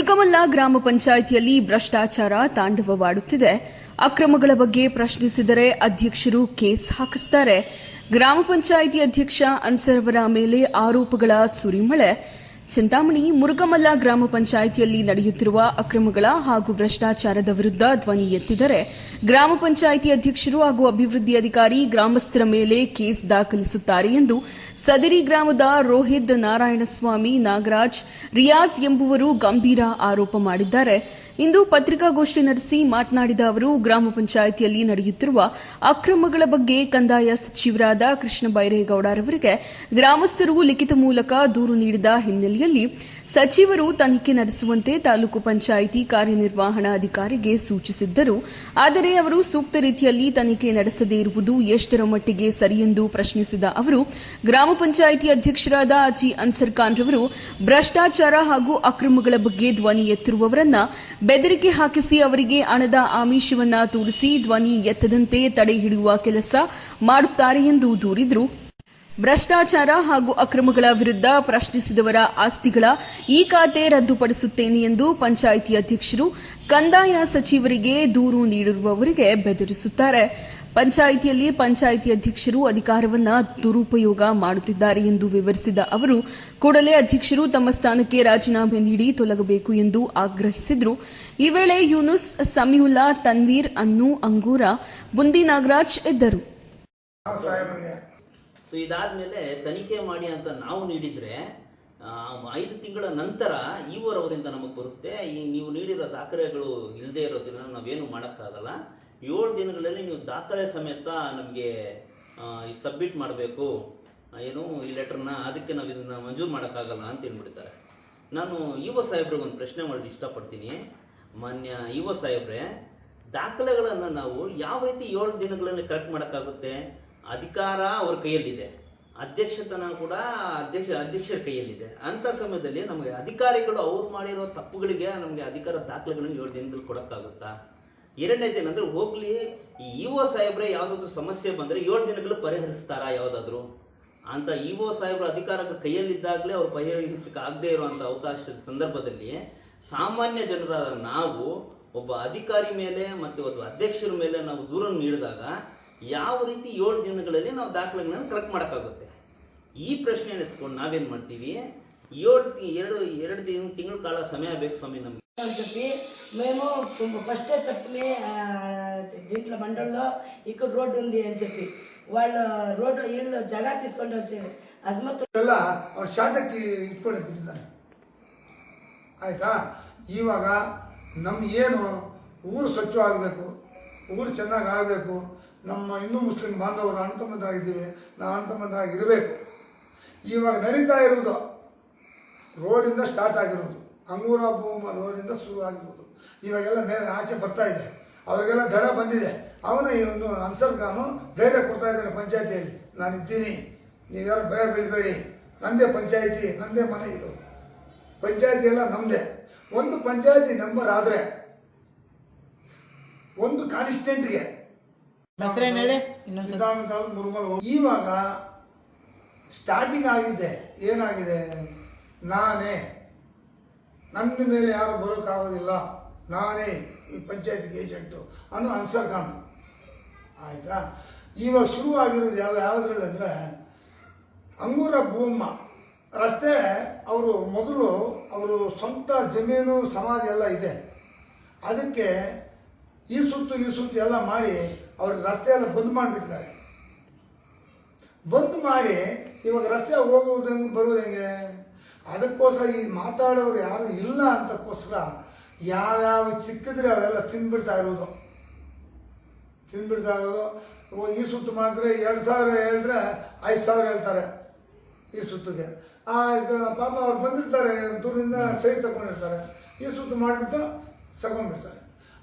ಮುರುಗಮಲ್ಲ ಗ್ರಾಮ ಪಂಚಾಯಿತಿಯಲ್ಲಿ ಭ್ರಷ್ಟಾಚಾರ ತಾಂಡವವಾಡುತ್ತಿದೆ. ಅಕ್ರಮಗಳ ಬಗ್ಗೆ ಪ್ರಶ್ನಿಸಿದರೆ ಅಧ್ಯಕ್ಷರು ಕೇಸ್ ಹಾಕಿಸುತ್ತಾರೆ ಗ್ರಾಮ ಪಂಚಾಯಿತಿ ಅಧ್ಯಕ್ಷ ಅನ್ಸರ್ವರ ಮೇಲೆ ಆರೋಪಗಳ ಸುರಿಮಳೆ. ಚಿಂತಾಮಣಿ ಮುರುಗಮಲ್ಲ ಗ್ರಾಮ ಪಂಚಾಯಿತಿಯಲ್ಲಿ ನಡೆಯುತ್ತಿರುವ ಅಕ್ರಮಗಳ ಹಾಗೂ ಭ್ರಷ್ಟಾಚಾರದ ವಿರುದ್ಧ ಧ್ವನಿ ಎತ್ತಿದರೆ ಗ್ರಾಮ ಪಂಚಾಯಿತಿ ಅಧ್ಯಕ್ಷರು ಹಾಗೂ ಅಭಿವೃದ್ಧಿ ಅಧಿಕಾರಿ ಗ್ರಾಮಸ್ಥರ ಮೇಲೆ ಕೇಸ್ ದಾಖಲಿಸುತ್ತಾರೆ ಎಂದು ಸದರಿ ಗ್ರಾಮದ ರೋಹಿತ್ ನಾರಾಯಣಸ್ವಾಮಿ, ನಾಗರಾಜ್, ರಿಯಾಜ್ ಎಂಬುವರು ಗಂಭೀರ ಆರೋಪ ಮಾಡಿದ್ದಾರೆ. ಇಂದು ಪತ್ರಿಕಾಗೋಷ್ಠಿ ನಡೆಸಿ ಮಾತನಾಡಿದ ಅವರು, ಗ್ರಾಮ ಪಂಚಾಯಿತಿಯಲ್ಲಿ ನಡೆಯುತ್ತಿರುವ ಅಕ್ರಮಗಳ ಬಗ್ಗೆ ಕಂದಾಯ ಸಚಿವರಾದ ಕೃಷ್ಣ ಬೈರೇಗೌಡರವರಿಗೆ ಗ್ರಾಮಸ್ಥರು ಲಿಖಿತ ಮೂಲಕ ದೂರು ನೀಡಿದ ಹಿನ್ನೆಲೆಯಲ್ಲಿ ಸಚಿವರು ತನಿಖೆ ನಡೆಸುವಂತೆ ತಾಲೂಕು ಪಂಚಾಯಿತಿ ಕಾರ್ಯನಿರ್ವಹಣಾಧಿಕಾರಿಗೆ ಸೂಚಿಸಿದ್ದರು. ಆದರೆ ಅವರು ಸೂಕ್ತ ರೀತಿಯಲ್ಲಿ ತನಿಖೆ ನಡೆಸದೇ ಇರುವುದು ಎಷ್ಟರ ಮಟ್ಟಿಗೆ ಸರಿಯೆಂದು ಪ್ರಶ್ನಿಸಿದ ಅವರು, ಗ್ರಾಮ ಪಂಚಾಯಿತಿ ಅಧ್ಯಕ್ಷರಾದ ಅಜಿ ಅನ್ಸರ್ ಖಾನ್ ರವರು ಭ್ರಷ್ಟಾಚಾರ ಹಾಗೂ ಅಕ್ರಮಗಳ ಬಗ್ಗೆ ಧ್ವನಿ ಎತ್ತಿರುವವರನ್ನ ಬೆದರಿಕೆ ಹಾಕಿಸಿ ಅವರಿಗೆ ಹಣದ ಆಮಿಷವನ್ನ ತೋರಿಸಿ ಧ್ವನಿ ಎತ್ತದಂತೆ ತಡೆ ಹಿಡಿಯುವ ಕೆಲಸ ಮಾಡುತ್ತಾರೆ ಎಂದು ದೂರಿದರು. ಭ್ರಷ್ಟಾಚಾರ ಹಾಗೂ ಅಕ್ರಮಗಳ ವಿರುದ್ಧ ಪ್ರಶ್ನಿಸಿದವರ ಆಸ್ತಿಗಳ ಈ ಖಾತೆ ರದ್ದುಪಡಿಸುತ್ತೇನೆ ಎಂದು ಪಂಚಾಯಿತಿ ಅಧ್ಯಕ್ಷರು ಕಂದಾಯ ಸಚಿವರಿಗೆ ದೂರು ನೀಡಿರುವವರಿಗೆ ಬೆದರಿಸುತ್ತಾರೆ. ಪಂಚಾಯಿತಿಯಲ್ಲಿ ಪಂಚಾಯಿತಿ ಅಧ್ಯಕ್ಷರು ಅಧಿಕಾರವನ್ನ ದುರುಪಯೋಗ ಮಾಡುತ್ತಿದ್ದಾರೆ ಎಂದು ವಿವರಿಸಿದ ಅವರು, ಕೂಡಲೇ ಅಧ್ಯಕ್ಷರು ತಮ್ಮ ಸ್ಥಾನಕ್ಕೆ ರಾಜೀನಾಮೆ ನೀಡಿ ತೊಲಗಬೇಕು ಎಂದು ಆಗ್ರಹಿಸಿದರು. ಈ ವೇಳೆ ಯೂನುಸ್ ಸಮಿಯುಲ್ಲಾ ತನ್ವೀರ್ ಅನ್ನು ಅಂಗೂರ ಬುಂದಿ ನಾಗರಾಜ್ ಇದ್ದರು ಸೊ ಇದಾದ್ಮೇಲೆ ತನಿಖೆ ಮಾಡಿ ಅಂತ ನಾವು ನೀಡಿದ್ರೆ ಐದು ತಿಂಗಳ ನಂತರ ಇವರವರಿಂದ ನಮಗೆ ಬರುತ್ತೆ. ಈ ನೀವು ನೀಡಿರೋ ದಾಖಲೆಗಳು ಇಲ್ಲದೆ ಇರೋದ್ರಿಂದ ನಾವೇನು ಮಾಡೋಕ್ಕಾಗಲ್ಲ. ಏಳು ದಿನಗಳಲ್ಲಿ ನೀವು ದಾಖಲೆ ಸಮೇತ ನಮಗೆ ಸಬ್ಮಿಟ್ ಮಾಡಬೇಕು. ಏನು, ಈ ಲೆಟ್ರನ್ನ ಅದಕ್ಕೆ ನಾವು ಇದನ್ನು ಮಂಜೂರು ಮಾಡೋಕ್ಕಾಗಲ್ಲ ಅಂತ ಹೇಳ್ಬಿಡ್ತಾರೆ. ನಾನು ಇವ ಸಾಹೇಬ್ರಿಗೆ ಒಂದು ಪ್ರಶ್ನೆ ಮಾಡಲು ಇಷ್ಟಪಡ್ತೀನಿ. ಮಾನ್ಯ ಇವ ಸಾಹೇಬ್ರೆ, ದಾಖಲೆಗಳನ್ನು ನಾವು ಯಾವ ರೀತಿ ಏಳು ದಿನಗಳಲ್ಲಿ ಕರೆಕ್ಟ್ ಮಾಡೋಕ್ಕಾಗುತ್ತೆ? ಅಧಿಕಾರ ಅವ್ರ ಕೈಯಲ್ಲಿದೆ. ಅಧ್ಯಕ್ಷತನ ಕೂಡ ಅಧ್ಯಕ್ಷ, ಅಧ್ಯಕ್ಷರ ಕೈಯಲ್ಲಿದೆ. ಅಂಥ ಸಮಯದಲ್ಲಿ ನಮಗೆ ಅಧಿಕಾರಿಗಳು ಅವ್ರು ಮಾಡಿರೋ ತಪ್ಪುಗಳಿಗೆ ನಮಗೆ ಅಧಿಕಾರ ದಾಖಲೆಗಳನ್ನು ಏಳು ದಿನದಲ್ಲಿ ಕೊಡೋಕ್ಕಾಗುತ್ತಾ? ಎರಡನೇದು ಏನಂದ್ರೆ ಹೋಗ್ಲಿ ಇ ಒ ಸಾಹೇಬ್ರೆ ಯಾವುದಾದ್ರೂ ಸಮಸ್ಯೆ ಬಂದರೆ ಏಳು ದಿನಗಳು ಪರಿಹರಿಸ್ತಾರಾ ಯಾವುದಾದ್ರೂ? ಅಂತ ಇ ಒ ಸಾಹೇಬ್ರ ಅಧಿಕಾರಗಳ ಕೈಯಲ್ಲಿದ್ದಾಗಲೇ ಅವ್ರು ಪರಿಹರಿಸಕ್ಕೆ ಆಗದೆ ಇರುವಂಥ ಅವಕಾಶದ ಸಂದರ್ಭದಲ್ಲಿ ಸಾಮಾನ್ಯ ಜನರಾದ ನಾವು ಒಬ್ಬ ಅಧಿಕಾರಿ ಮೇಲೆ ಮತ್ತು ಒಬ್ಬ ಅಧ್ಯಕ್ಷರ ಮೇಲೆ ನಾವು ದೂರನ್ನು ನೀಡಿದಾಗ ಯಾವ ರೀತಿ ಏಳು ದಿನಗಳಲ್ಲಿ ನಾವು ದಾಖಲೆಗಳನ್ನು ಕರೆಕ್ಟ್ ಮಾಡೋಕ್ಕಾಗುತ್ತೆ ಈ ಪ್ರಶ್ನೆಯನ್ನು ಎತ್ಕೊಂಡು నావేం ಮಾಡ್ತೀವಿ ఏడు తి- ಎರಡು ಎರಡು ದಿನ ತಿಂಗಳ ಕಾಲ ಸಮಯ ಬೇಕು స్వామి ನಮಗೆ అని చెప్పి మేము ఫస్టే చెప్తే దీంట్లో మండలంలో ఇక్కడ రోడ్డు ఉంది అని చెప్పి వాళ్ళు రోడ్డు వీళ్ళు జగా తీసుకొని వచ్చారు అజమత్ ಎಲ್ಲ ಅವ್ರು ಶಾಟಕ್ಕೆ ಇಟ್ಕೊಂಡು ಬಿಟ್ಟಿದ್ದಾನೆ ಆಯ್ತಾ ಇವಾಗ ನಮ್ಮ ಏನು ಊರು ಸ್ವಚ್ಛವಾಗಬೇಕು ಊರು ಚೆನ್ನಾಗಿ ಆಗಬೇಕು ನಮ್ಮ ಹಿಂದೂ ಮುಸ್ಲಿಂ ಬಾಂಧವರು ಅಣ್ತಮ್ಮಂದರಾಗಿದ್ದೀವಿ ನಾವು ಅಣ್ತಮ್ಮಂದರಾಗಿ ಇರಬೇಕು ಇವಾಗ ನಡೀತಾ ಇರುವುದು, ರೋಡಿಂದ ಸ್ಟಾರ್ಟ್ ಆಗಿರೋದು, ಅಂಗೂರ ಭೂಮ ರೋಡಿಂದ ಶುರು ಆಗಿರೋದು. ಇವಾಗೆಲ್ಲ ಮೇಲೆ ಆಚೆ ಬರ್ತಾ ಇದೆ, ಅವರಿಗೆಲ್ಲ ದಡ ಬಂದಿದೆ. ಅವನ ಒಂದು ಅನ್ಸರ್ ಖಾನು ಧೈರ್ಯ ಕೊಡ್ತಾ ಇದ್ದಾನೆ ಪಂಚಾಯತಿಯಲ್ಲಿ. ನಾನು ಇದ್ದೀನಿ ನೀವ್ಯಾರು ಭಯ ಬೀಳಬೇಡಿ, ನಂದೇ ಪಂಚಾಯತಿ, ನಂದೇ ಮನೆ ಇದು. ಪಂಚಾಯತಿ ಎಲ್ಲ ನಮ್ಮದೇ ಒಂದು ಪಂಚಾಯತಿ ನಂಬರ್ ಆದರೆ, ಒಂದು ಕಾನ್ಸ್ಟೆಂಟ್ಗೆ ಹೆಸರೇನು ಹೇಳಿ? ಇನ್ನೊಂದು ಮುರುಗಲ್ ಇವಾಗ ಸ್ಟಾರ್ಟಿಂಗ್ ಆಗಿದ್ದೆ ಏನಾಗಿದೆ? ನಾನೇ. ನನ್ನ ಮೇಲೆ ಯಾರು ಬರೋಕ್ಕಾಗೋದಿಲ್ಲ. ನಾನೇ ಈ ಪಂಚಾಯತಿಗೆ ಏಜೆಂಟು ಅನ್ನೋ ಅನ್ಸರ್ ಖಾನ್. ಆಯಿತಾ? ಇವಾಗ ಶುರು ಆಗಿರೋದು ಯಾವ ಯಾವುದ್ರಲ್ಲಿ ಅಂದರೆ ಅಂಗೂರ ಭೂಮ. ರಸ್ತೆ, ಅವರು ಮೊದಲು ಅವರು ಸ್ವಂತ ಜಮೀನು, ಸಮಾಧಿ ಎಲ್ಲ ಇದೆ. ಅದಕ್ಕೆ ಈ ಸುತ್ತು ಈ ಸುತ್ತು ಎಲ್ಲ ಮಾಡಿ ಅವ್ರಿಗೆ ರಸ್ತೆ ಎಲ್ಲ ಬಂದ್ ಮಾಡಿಬಿಟ್ಟಿದ್ದಾರೆ. ಬಂದ್ ಮಾಡಿ ಇವಾಗ ರಸ್ತೆ ಹೋಗೋದು ಹೆಂಗೆ ಬರೋದು ಹೆಂಗೆ? ಅದಕ್ಕೋಸ್ಕರ ಈ ಮಾತಾಡೋರು ಯಾರು ಇಲ್ಲ ಅಂತಕ್ಕೋಸ್ಕರ ಯಾವ್ಯಾವ ಸಿಕ್ಕಿದ್ರೆ ಅವೆಲ್ಲ ತಿನ್ಬಿಡ್ತಾ ಇರೋದು. ತಿನ್ಬಿಡ್ತಾ ಇರೋದು. ಈ ಸುತ್ತು ಮಾಡಿದ್ರೆ ಎರಡು ಸಾವಿರ ಹೇಳಿದ್ರೆ ಐದು ಸಾವಿರ ಹೇಳ್ತಾರೆ ಈ ಸುತ್ತಿಗೆ. ಆ ಪಾಪ ಅವ್ರು ಬಂದಿರ್ತಾರೆ ದೂರದಿಂದ ಸೈಡ್ ತಗೊಂಡಿರ್ತಾರೆ. ಈ ಸುತ್ತು ಮಾಡಿಬಿಟ್ಟು ತಗೊಂಡ್ಬಿಡ್ತಾರೆ.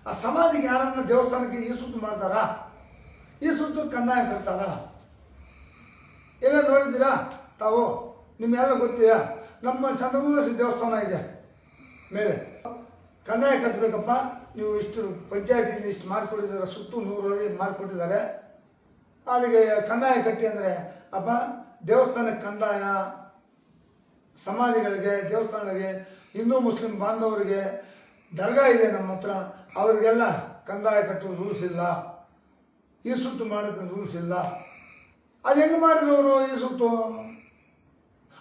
ಆ ಸಮಾಧಿಗೆ ಯಾರನ್ನ ದೇವಸ್ಥಾನಕ್ಕೆ ಈ ಸುತ್ತು ಮಾಡ್ತಾರಾ? ಈ ಸುತ್ತು ಕಂದಾಯ ಕಟ್ತಾರ? ಎಲ್ಲ ನೋಡಿದ್ದೀರಾ? ತಾವು ನಿಮ್ಮೆಲ್ಲ ಗೊತ್ತೀಯಾ? ನಮ್ಮ ಚಂದ್ರಮೌಳೇಶ್ವರ ದೇವಸ್ಥಾನ ಇದೆ ಮೇಲೆ. ಕಂದಾಯ ಕಟ್ಟಬೇಕಪ್ಪ ನೀವು ಇಷ್ಟು ಪಂಚಾಯತಿಯಿಂದ ಇಷ್ಟು ಮಾಡಿಕೊಟ್ಟಿದ್ದಾರೆ ಸುತ್ತು ನೂರು ಅಡಿ ಮಾಡಿಕೊಟ್ಟಿದ್ದಾರೆ ಅದಕ್ಕೆ ಕಂದಾಯ ಕಟ್ಟಿ ಅಂದರೆ, ಅಪ್ಪ, ದೇವಸ್ಥಾನಕ್ಕೆ ಕಂದಾಯ, ಸಮಾಧಿಗಳಿಗೆ, ದೇವಸ್ಥಾನಗಳಿಗೆ, ಹಿಂದೂ ಮುಸ್ಲಿಂ ಬಾಂಧವರಿಗೆ ದರ್ಗಾ ಇದೆ ನಮ್ಮ ಹತ್ರ. ಅವರಿಗೆಲ್ಲ ಕಂದಾಯ ಕಟ್ಟೋ ರೂಲ್ಸ್ ಇಲ್ಲ. ಈ ಸುತ್ತು ಮಾಡೋಕ್ಕೆ ರೂಲ್ಸ್ ಇಲ್ಲ. ಅದು ಹೆಂಗೆ ಅವರು ಈ ಸುತ್ತು?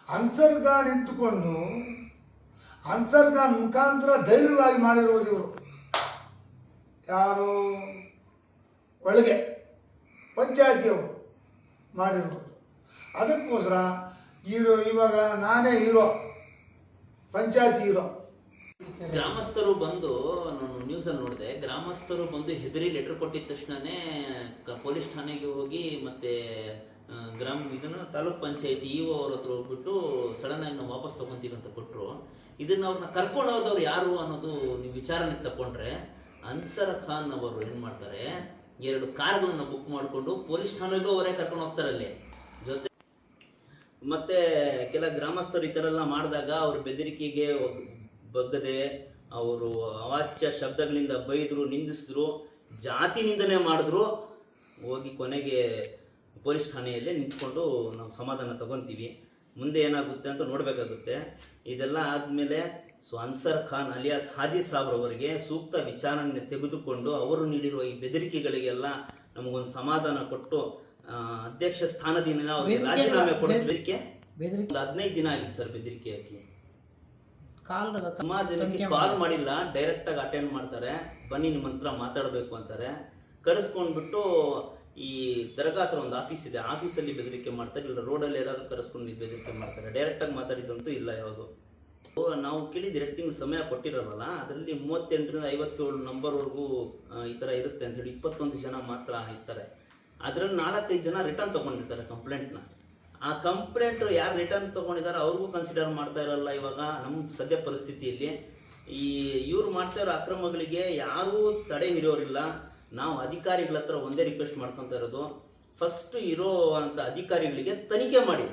ಅನ್ಸರ್ಗ ನಿಂತುಕೊಂಡು ಅನ್ಸರ್ಗಾನ್ ಮುಖಾಂತರ ಧೈರ್ಯವಾಗಿ ಮಾಡಿರೋದು ಇವರು. ಯಾರು? ಒಳಗೆ, ಪಂಚಾಯತಿಯವರು ಮಾಡಿರೋದು. ಅದಕ್ಕೋಸ್ಕರ ಹೀರೋ, ಇವಾಗ ನಾನೇ ಹೀರೋ, ಪಂಚಾಯತಿ ಹೀರೋ. ಗ್ರಾಮಸ್ಥರು ಬಂದು ನಾನು ನ್ಯೂಸಲ್ಲಿ ನೋಡಿದೆ. ಗ್ರಾಮಸ್ಥರು ಬಂದು ಹೆದರಿ ಲೆಟರ್ ಕೊಟ್ಟಿದ ತಕ್ಷಣನೇ ಪೊಲೀಸ್ ಠಾಣೆಗೆ ಹೋಗಿ ಮತ್ತೆ ಗ್ರಾಮ, ಇದನ್ನು ತಾಲೂಕ್ ಪಂಚಾಯತಿ ಇಒ ಅವ್ರ ಹತ್ರ ಹೋಗ್ಬಿಟ್ಟು ಸಡನ್ ಆಗಿ ನಾವು ವಾಪಸ್ ತಗೊಂತೀವಿ ಅಂತ ಕೊಟ್ಟರು ಇದನ್ನ ಅವ್ರನ್ನ ಕರ್ಕೊಂಡು ಹೋದವ್ರು ಯಾರು ಅನ್ನೋದು ನೀವು ವಿಚಾರಣೆಗೆ ತಕೊಂಡ್ರೆ ಅನ್ಸರ್ ಖಾನ್ ಅವರು ಏನು ಮಾಡ್ತಾರೆ, ಎರಡು ಕಾರ್ಗಳನ್ನ ಬುಕ್ ಮಾಡಿಕೊಂಡು ಪೊಲೀಸ್ ಠಾಣೆಗೂ ಅವರೇ ಕರ್ಕೊಂಡು ಹೋಗ್ತಾರೆ ಅಲ್ಲಿ. ಜೊತೆ ಮತ್ತೆ ಕೆಲ ಗ್ರಾಮಸ್ಥರು ಈ ಥರ ಎಲ್ಲ ಮಾಡಿದಾಗ ಅವ್ರ ಬೆದರಿಕೆಗೆ ಬಗ್ಗದೆ ಅವರು ಅವಾಚ್ಯ ಶಬ್ದಗಳಿಂದ ಬೈದ್ರು ನಿಂದಿಸಿದ್ರು ಜಾತಿ ನಿಂದನೆ ಮಾಡಿದ್ರು ಹೋಗಿ ಕೊನೆಗೆ ಪೊಲೀಸ್ ಠಾಣೆಯಲ್ಲೇ ನಿಂತ್ಕೊಂಡು ನಾವು ಸಮಾಧಾನ ತಗೊಂತೀವಿ. ಮುಂದೆ ಏನಾಗುತ್ತೆ ಅಂತ ನೋಡಬೇಕಾಗುತ್ತೆ. ಇದೆಲ್ಲ ಆದಮೇಲೆ ಸೊ ಅನ್ಸರ್ ಖಾನ್ ಅಲಿಯಾಸ್ ಹಾಜಿ ಸಾಬ್ರವರಿಗೆ ಸೂಕ್ತ ವಿಚಾರಣೆ ತೆಗೆದುಕೊಂಡು ಅವರು ನೀಡಿರುವ ಈ ಬೆದರಿಕೆಗಳಿಗೆಲ್ಲ ನಮಗೊಂದು ಸಮಾಧಾನ ಕೊಟ್ಟು ಅಧ್ಯಕ್ಷ ಸ್ಥಾನದಿಂದ ರಾಜೀನಾಮೆ ಕೊಡಿಸಲಿಕ್ಕೆ ಹದಿನೈದು ದಿನ ಆಗಿದೆ ಸರ್ ಬೆದರಿಕೆ ಹಾಕಿ ಕಾಲ್ ಸುಮಾರು ಜನಕ್ಕೆ ಕಾಲ್ ಮಾಡಿಲ್ಲ ಡೈರೆಕ್ಟ್ ಆಗಿ ಅಟೆಂಡ್ ಮಾಡ್ತಾರೆ. ಬನ್ನಿ ನಿಮ್ಮ ಹತ್ರ ಮಾತಾಡಬೇಕು ಅಂತಾರೆ. ಕರೆಸ್ಕೊಂಡ್ಬಿಟ್ಟು ಈ ದರ್ಗಾ ಹತ್ರ ಒಂದು ಆಫೀಸ್ ಇದೆ. ಆಫೀಸಲ್ಲಿ ಬೆದರಿಕೆ ಮಾಡ್ತಾರೆ. ಇಲ್ಲ ರೋಡಲ್ಲಿ ಯಾರಾದರೂ ಕರೆಸ್ಕೊಂಡು ಬೆದರಿಕೆ ಮಾಡ್ತಾರೆ. ಡೈರೆಕ್ಟ್ ಆಗಿ ಮಾತಾಡಿದಂತೂ ಇಲ್ಲ ಯಾವುದು. ನಾವು ಕೇಳಿದ ಎರಡು ತಿಂಗಳು ಸಮಯ ಕೊಟ್ಟಿರೋಲ್ಲ ಅದರಲ್ಲಿ ಮೂವತ್ತೆಂಟರಿಂದ ಐವತ್ತೇಳು ನಂಬರ್ವರೆಗೂ ಈ ಥರ ಇರುತ್ತೆ ಅಂತ ಹೇಳಿ ಇಪ್ಪತ್ತೊಂದು ಜನ ಮಾತ್ರ ಇರ್ತಾರೆ. ಅದರಲ್ಲಿ ನಾಲ್ಕೈದು ಜನ ರಿಟರ್ನ್ ತೊಗೊಂಡಿರ್ತಾರೆ ಕಂಪ್ಲೇಂಟ್ನ ಆ ಕಂಪ್ಲೇಂಟ್ ಯಾರು ರಿಟರ್ನ್ ತಗೊಂಡಿದ್ದಾರೆ ಅವ್ರಿಗೂ ಕನ್ಸಿಡರ್ ಮಾಡ್ತಾ ಇರಲ್ಲ ಇವಾಗ ನಮ್ಮ ಸದ್ಯ ಪರಿಸ್ಥಿತಿಯಲ್ಲಿ. ಈ ಇವ್ರು ಮಾಡ್ತಾ ಇರೋ ಅಕ್ರಮಗಳಿಗೆ ಯಾರೂ ತಡೆ ಹಿಡಿಯೋರಿಲ್ಲ. ನಾವು ಅಧಿಕಾರಿಗಳ ಹತ್ರ ಒಂದೇ ರಿಕ್ವೆಸ್ಟ್ ಮಾಡ್ಕೊತಾ ಇರೋದು. ಫಸ್ಟ್ ಇರೋ ಅಂತ ಅಧಿಕಾರಿಗಳಿಗೆ ತನಿಖೆ ಮಾಡಿ.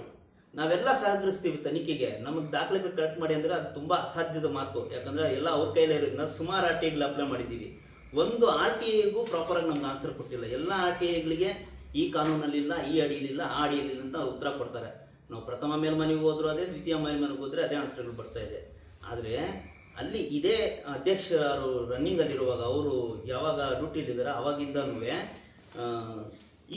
ನಾವೆಲ್ಲ ಸಹಕರಿಸ್ತೀವಿ ತನಿಖೆಗೆ. ನಮಗೆ ದಾಖಲೆಗಳು ಕಲೆಕ್ಟ್ ಮಾಡಿ ಅಂದ್ರೆ ಅದು ತುಂಬಾ ಅಸಾಧ್ಯದ ಮಾತು. ಯಾಕಂದ್ರೆ ಎಲ್ಲ ಅವ್ರ ಕೈಲೇ ಇರೋದ್ರಿಂದ ಸುಮಾರು ಆರ್ ಟಿ ಐಗಳು ಅಪ್ಲೈ ಮಾಡಿದ್ದೀವಿ. ಒಂದು ಆರ್ ಟಿ ಐಗೂ ಪ್ರಾಪರಾಗಿ ನಮ್ಗೆ ಆನ್ಸರ್ ಕೊಟ್ಟಿಲ್ಲ. ಎಲ್ಲ ಆರ್ ಟಿ ಐಗಳಿಗೆ ಈ ಕಾನೂನಲ್ಲಿಲ್ಲ, ಈ ಅಡಿಯಲ್ಲಿಲ್ಲ, ಆ ಅಡಿಯಲ್ಲಿಲ್ಲ ಅಂತ ಉತ್ತರ ಕೊಡ್ತಾರೆ. ನಾವು ಪ್ರಥಮ ಮೇಲ್ಮನೆಗೆ ಹೋದ್ರು ಅದೇ, ದ್ವಿತೀಯ ಮೇಲ್ಮನೆಗೆ ಹೋದ್ರೆ ಅದೇ ಆನ್ಸರ್ಗಳು ಬರ್ತಾ ಇದೆ. ಆದರೆ ಅಲ್ಲಿ ಇದೇ ಅಧ್ಯಕ್ಷರು ರನ್ನಿಂಗ್ ಅಲ್ಲಿರುವಾಗ ಅವರು ಯಾವಾಗ ಡ್ಯೂಟಿಲಿದ್ದಾರೆ ಅವಾಗಿಂದನೂ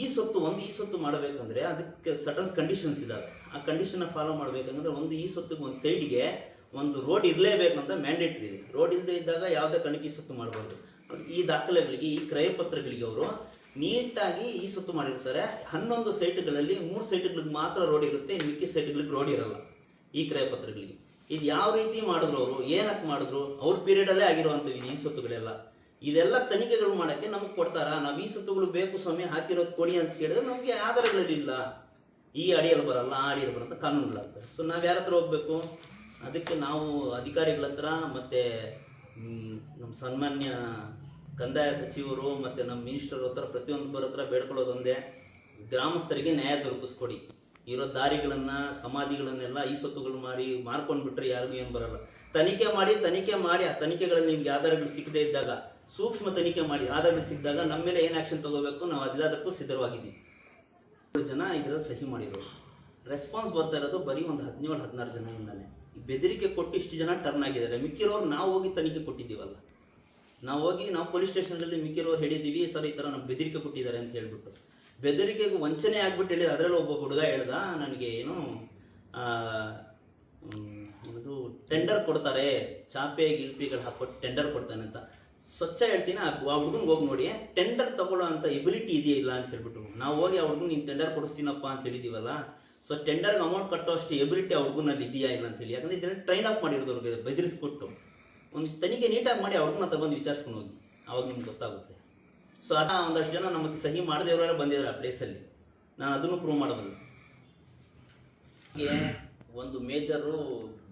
ಈ ಸೊತ್ತು ಒಂದು ಈ ಸೊತ್ತು ಮಾಡಬೇಕಂದ್ರೆ ಅದಕ್ಕೆ ಸಟನ್ಸ್ ಕಂಡೀಷನ್ಸ್ ಇದಾವೆ ಆ ಕಂಡೀಷನ್ ಫಾಲೋ ಮಾಡಬೇಕಂದ್ರೆ ಒಂದು ಈ ಸೊತ್ತಿಗೆ ಒಂದು ಸೈಡ್ಗೆ ಒಂದು ರೋಡ್ ಇರಲೇಬೇಕಂತ ಮ್ಯಾಂಡೇಟ್ರಿ ಇದೆ. ರೋಡ್ ಇಲ್ಲದೆ ಇದ್ದಾಗ ಯಾವುದೇ ಕಣಕಿ ಸೊತ್ತು ಮಾಡಬಾರ್ದು. ಈ ದಾಖಲೆಗಳಿಗೆ, ಈ ಕ್ರಯ ಪತ್ರಗಳಿಗೆ ಅವರು ನೀಟಾಗಿ ಈ ಸುತ್ತು ಮಾಡಿರ್ತಾರೆ. ಹನ್ನೊಂದು ಸೈಟ್ಗಳಲ್ಲಿ ಮೂರು ಸೈಟ್ಗಳಿಗೆ ಮಾತ್ರ ರೋಡ್ ಇರುತ್ತೆ ಮಿಕ್ಕಿ ಸೈಟ್ಗಳಿಗೆ ರೋಡ್ ಇರಲ್ಲ ಈ ಕ್ರಯ ಪತ್ರಗಳಿಗೆ ಇದು ಯಾವ ರೀತಿ ಮಾಡಿದ್ರು ಅವರು, ಏನಕ್ಕೆ ಮಾಡಿದ್ರು, ಅವ್ರ ಪೀರಿಯಡಲ್ಲೇ ಆಗಿರುವಂಥದ್ದು ಈ ಸುತ್ತುಗಳೆಲ್ಲ. ಇದೆಲ್ಲ ತನಿಖೆಗಳು ಮಾಡೋಕ್ಕೆ ನಮಗೆ ಕೊಡ್ತಾರ? ನಾವು ಈ ಸುತ್ತುಗಳು ಬೇಕು ಸ್ವಾಮಿ ಹಾಕಿರೋದು ಕೊಡಿ ಅಂತ ಕೇಳಿದ್ರೆ ನಮಗೆ ಆಧಾರಗಳಿಲ್ಲ ಈ ಅಡಿಯಲ್ಲಿ ಬರಲ್ಲ, ಆ ಅಡಿಯಲ್ಲಿ ಬರಲ್ಲ ಕಾನೂನುಗಳಾಗ್ತದೆ ಸೊ ನಾವು ಯಾರ ಹತ್ರ ಹೋಗ್ಬೇಕು? ಅದಕ್ಕೆ ನಾವು ಅಧಿಕಾರಿಗಳ ಹತ್ರ ಮತ್ತು ನಮ್ಮ ಸನ್ಮಾನ್ಯ ಕಂದಾಯ ಸಚಿವರು ಮತ್ತು ನಮ್ಮ ಮಿನಿಸ್ಟರ್ ಹತ್ರ ಪ್ರತಿಯೊಬ್ಬರ ಹತ್ರ ಬೇಡ್ಕೊಳ್ಳೋದೊಂದೇ ಗ್ರಾಮಸ್ಥರಿಗೆ ನ್ಯಾಯ ದೊರಕಿಸ್ಕೊಡಿ. ಇರೋ ದಾರಿಗಳನ್ನು, ಸಮಾಧಿಗಳನ್ನೆಲ್ಲ ಈ ಸೊತ್ತುಗಳು ಮಾರಿ ಮಾರ್ಕೊಂಡು ಬಿಟ್ಟರೆ ಯಾರಿಗೂ ಏನು ಬರಲ್ಲ. ತನಿಖೆ ಮಾಡಿ ತನಿಖೆ ಮಾಡಿ, ಆ ತನಿಖೆಗಳಲ್ಲಿ ನಿಮ್ಗೆ ಆಧಾರಗಳು ಸಿಗದೇ ಇದ್ದಾಗ, ಸೂಕ್ಷ್ಮ ತನಿಖೆ ಮಾಡಿ, ಆಧಾರಗಳು ಸಿಕ್ಕಿದಾಗ ನಮ್ಮ ಮೇಲೆ ಏನು ಆಕ್ಷನ್ ತಗೋಬೇಕು ನಾವು ಅದಾದಕ್ಕೂ ಸಿದ್ಧವಾಗಿದ್ದೀವಿ. ಜನ ಇದರಲ್ಲಿ ಸಹಿ ಮಾಡಿರೋರು. ರೆಸ್ಪಾನ್ಸ್ ಬರ್ತಾ ಇರೋದು ಬರೀ ಒಂದು ಹದಿನೇಳು, ಹದಿನಾರು ಈ ಬೆದರಿಕೆ ಕೊಟ್ಟು ಇಷ್ಟು ಜನ ಟರ್ನ್ ಆಗಿದ್ದಾರೆ. ಮಿಕ್ಕಿರೋರು ನಾವು ಹೋಗಿ ತನಿಖೆ ಕೊಟ್ಟಿದ್ದೀವಲ್ಲ. ನಾವು ಹೋಗಿ ನಾವು ಪೊಲೀಸ್ ಸ್ಟೇಷನಲ್ಲಿ ಮಿಕ್ಕಿರೋರು ಹೇಳಿದ್ದೀವಿ, ಸರ್, ಈ ಥರ ನಮ್ಮ ಬೆದರಿಕೆ ಕೊಟ್ಟಿದ್ದಾರೆ ಅಂತ ಹೇಳ್ಬಿಟ್ಟು ಬೆದರಿಕೆಗೆ ವಂಚನೆ ಆಗ್ಬಿಟ್ಟು ಹೇಳಿದ ಅದರಲ್ಲಿ ಒಬ್ಬ ಹುಡುಗ ಹೇಳ್ದ, ನನಗೆ ಏನು ಇದು ಟೆಂಡರ್ ಕೊಡ್ತಾರೆ, ಚಾಪೆ ಗಿಲ್ಪಿಗಳು ಹಾಕ್ಬಿಟ್ಟು ಟೆಂಡರ್ ಕೊಡ್ತಾನೆ ಅಂತ. ಸ್ವಚ್ಛ ಹೇಳ್ತೀನಿ, ಆ ಹುಡುಗನ್ಗೆ ಹೋಗಿ ನೋಡಿ ಟೆಂಡರ್ ತಗೊಳ್ಳೋ ಅಂತ ಎಬಿಲಿಟಿ ಇದೆಯಾ ಇಲ್ಲ? ಅಂತ ಹೇಳ್ಬಿಟ್ಟು ನಾವು ಹೋಗಿ ಆ ಹುಡುಗನ್ ನೀನು ಟೆಂಡರ್ ಕೊಡಿಸ್ತೀನಪ್ಪ ಅಂತ ಹೇಳಿದೀವಲ್ಲ, ಸೊ ಟೆಂಡರ್ಗೆ ಅಮೌಂಟ್ ಕಟ್ಟೋ ಅಷ್ಟು ಎಬಿಲಿಟಿ ಆ ಹುಡುಗನಲ್ಲಿ ಇದೆಯಾ ಇಲ್ಲ ಅಂತ ಹೇಳಿ. ಯಾಕಂದ್ರೆ ಇದನ್ನ ಟ್ರೈನ್ ಅಪ್ ಮಾಡಿರೋದು ಅವ್ರಿಗೆ ಬೆದರಿಸ್ಕೊಟ್ಟು. ಒಂದು ತನಿಖೆ ನೀಟಾಗಿ ಮಾಡಿ ಅವ್ರಿಗೆ ಮತ್ತೆ ಬಂದು ವಿಚಾರಿಸ್ಕೊಂಡು ಹೋಗಿ. ಅವಾಗ ನಿಮ್ಗೆ ಗೊತ್ತಾಗುತ್ತೆ. ಸೊ ಅದ ಒಂದಷ್ಟು ಜನ ನಮಗೆ ಸಹಿ ಮಾಡದೇ ಇರೋರು ಬಂದಿದ್ದಾರೆ ಆ ಪ್ಲೇಸಲ್ಲಿ ನಾನು ಅದನ್ನು ಪ್ರೂವ್ ಮಾಡಬಲ್ಲೆ ಒಂದು ಮೇಜರು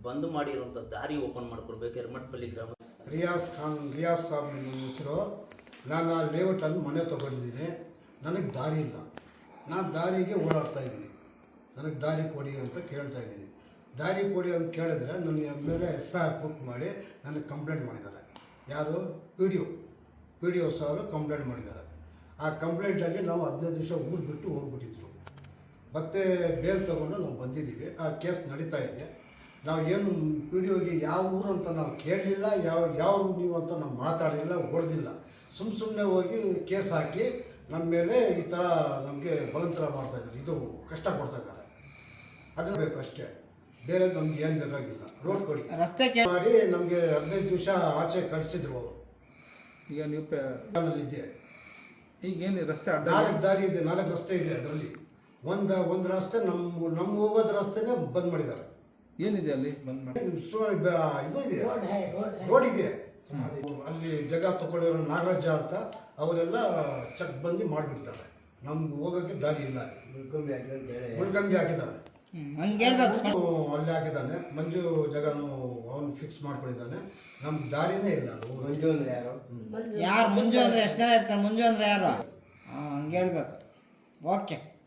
ಬಂದ್ ಮಾಡಿರುವಂಥ ದಾರಿ ಓಪನ್ ಮಾಡ್ಕೊಡ್ಬೇಕು ಎರಮಟ್ಪಲ್ಲಿ ಗ್ರಾಮ ರಿಯಾಸ್ ಖಾನ್ ರಿಯಾಸ್ ಸಾಬ್ ಹೆಸರು. ನಾನು ಆ ಲೇಔಟಲ್ಲಿ ಮನೆ ತೊಗೊಂಡಿದ್ದೀನಿ. ನನಗೆ ದಾರಿ ಇಲ್ಲ. ನಾನು ದಾರಿಗೆ ಓಡಾಡ್ತಾ ಇದ್ದೀನಿ. ನನಗೆ ದಾರಿ ಕೊಡಿ ಅಂತ ಕೇಳ್ತಾ ಇದ್ದೀನಿ. ದಾರಿ ಕೊಡಿ ಅಂತ ಕೇಳಿದ್ರೆ ನನ್ನ ಮೇಲೆ ಎಫ್ ಐ ಆರ್ ಬುಕ್ ಮಾಡಿ ನನಗೆ ಕಂಪ್ಲೇಂಟ್ ಮಾಡಿದ್ದಾರೆ. ಯಾರು? P D O. P D O sir complaint ಮಾಡಿದ್ದಾರೆ. ಆ ಕಂಪ್ಲೇಂಟಲ್ಲಿ ನಾವು ಹದಿನೈದು ದಿವಸ ಊರು ಬಿಟ್ಟು ಹೋಗ್ಬಿಟ್ಟಿದ್ರು. ಮತ್ತೆ ಬೇಲ್ ತೊಗೊಂಡು ನಾವು ಬಂದಿದ್ದೀವಿ. ಆ ಕೇಸ್ ನಡೀತಾ ಇದೆ. ನಾವು ಏನು ಪಿ ಡಿ ಒಗೆ ಯಾವ ಊರು ಅಂತ ನಾವು ಕೇಳಲಿಲ್ಲ, ಯಾವ ಯಾವ ಊರು ನೀವು ಅಂತ ನಾವು ಮಾತಾಡಲಿಲ್ಲ ಹೊಡೆದಿಲ್ಲ ಸುಮ್ಮ ಸುಮ್ಮನೆ ಹೋಗಿ ಕೇಸ್ ಹಾಕಿ ನಮ್ಮ ಮೇಲೆ ಈ ಥರ ನಮಗೆ ಬಲಂತರ ಮಾಡ್ತಾ ಇದ್ದಾರೆ. ಇದು ಕಷ್ಟ ಕೊಡ್ತಾ ಇದ್ದಾರೆ. ಅದನ್ನ ಬೇಕು ಅಷ್ಟೇ. ಬೇರೆ ನಮ್ಗೆ ಏನು ಬೇಕಾಗಿಲ್ಲ. ರೋಡ್ ಕೊಡಿ ರಸ್ತೆ ಕೇ ಮಾಡಿ ನಮಗೆ ಹದಿನೈದು ದಿವಸ ಆಚೆ ಕಟ್ಸಿದ್ರು ಅವರು. ಈಗ ನೀವು ಪೆ- ನಾನಲ್ಲಿದ್ದೆ ಈಗೇನು ರಸ್ತೆ ಅಡ್ಡ ನಾಲ್ಕು ದಾರಿ ಇದೆ ನಾಲ್ಕು ರಸ್ತೆ ಇದೆ ಅದರಲ್ಲಿ. ಒಂದು ಒಂದು ರಸ್ತೆ ನಮ್ಮ ನಮ್ಮ ಹೋಗೋದು ರಸ್ತೆನೇ ಬಂದ್ ಮಾಡಿದ್ದಾರೆ. ಏನಿದೆ ಅಲ್ಲಿ? ಬಂದ್ ಮಾಡಿ ಸುಮಾರು ಬ- ಇದು ಇದೆ ರೋಡ್ ಇದೆ ಅಲ್ಲಿ ಜಾಗ ತಗೊಂಡಿರೋ ನಾಗರಾಜ ಅಂತ ಅವರೆಲ್ಲ ಚೆಕ್ ಬಂದು ಮಾಡಿಬಿಡ್ತಾರೆ. ನಮ್ಗೆ ಹೋಗೋಕ್ಕೆ ದಾರಿ ಇಲ್ಲ. ಮುಳ್ಕಂಬಿ ಹಾಕಿದ್ದಾರೆ ಹಂಗೆ ಹೇಳ್ಬೇಕು. ಅಲ್ಲಿ ಹಾಕಿದ್ದಾನೆ ಮಂಜು ಜಗನು ಅವನು ಫಿಕ್ಸ್ ಮಾಡ್ಕೊಂಡಿದ್ದಾನೆ. ನಮ್ಗೆ ದಾರಿನೇ ಇಲ್ಲ ಮಂಜು ಅಂದ್ರೆ ಯಾರು ಮುಂಜು ಅಂದ್ರೆ ಎಷ್ಟು ಜನ ಇರ್ತಾರೆ? ಮುಂಜು ಅಂದ್ರೆ ಯಾರು? ಹಾಂ ಹಂಗೆ ಹೇಳ್ಬೇಕು. ಓಕೆ.